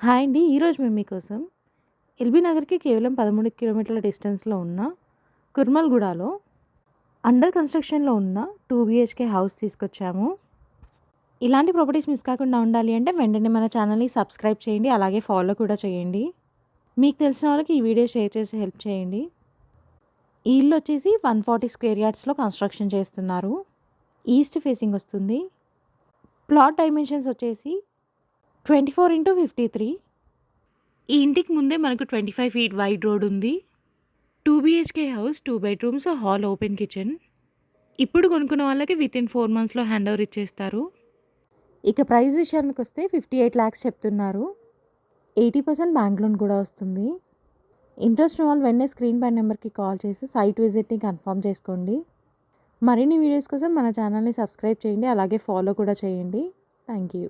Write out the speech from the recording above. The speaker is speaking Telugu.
హాయ్ అండి. ఈరోజు మేము మీకోసం ఎల్బీ నగర్కి కేవలం పదమూడు కిలోమీటర్ల డిస్టెన్స్లో ఉన్న కుర్మల్గూడలో అండర్ కన్స్ట్రక్షన్లో ఉన్న టూ బిహెచ్కే హౌస్ తీసుకొచ్చాము. ఇలాంటి ప్రాపర్టీస్ మిస్ కాకుండా ఉండాలి అంటే వెంటనే మన ఛానల్ని సబ్స్క్రైబ్ చేయండి. అలాగే ఫాలో కూడా చేయండి. మీకు తెలిసిన వాళ్ళకి ఈ వీడియో షేర్ చేసి హెల్ప్ చేయండి. ఈ ఇల్లు వచ్చేసి వన్ ఫార్టీ స్క్వేర్ యార్డ్స్లో కన్స్ట్రక్షన్ చేస్తున్నారు. ఈస్ట్ ఫేసింగ్ వస్తుంది. ప్లాట్ డైమెన్షన్స్ వచ్చేసి twenty four into fifty three. ఈ ఇంటికి ముందే మనకు twenty five feet wide road ఉంది. Two BHK house two bedrooms hall open kitchen. ఇప్పుడు కొనుక్కున్న వాళ్ళకి విత్ ఇన్ ఫోర్ మంత్స్లో హ్యాండ్ ఓవర్ ఇచ్చేస్తారు. ఇక ప్రైస్ విషయానికి వస్తే ఫిఫ్టీ ఎయిట్ ల్యాక్స్ చెప్తున్నారు. ఎయిటీ పర్సెంట్ బ్యాంక్ లోన్ కూడా వస్తుంది. ఇంట్రెస్ట్ వాళ్ళు వెంటనే స్క్రీన్ పై నెంబర్కి కాల్ చేసి సైట్ విజిట్ని కన్ఫర్మ్ చేసుకోండి. మరిన్ని వీడియోస్ కోసం మన ఛానల్ని సబ్స్క్రైబ్ చేయండి అలాగే ఫాలో కూడా చేయండి. Thank you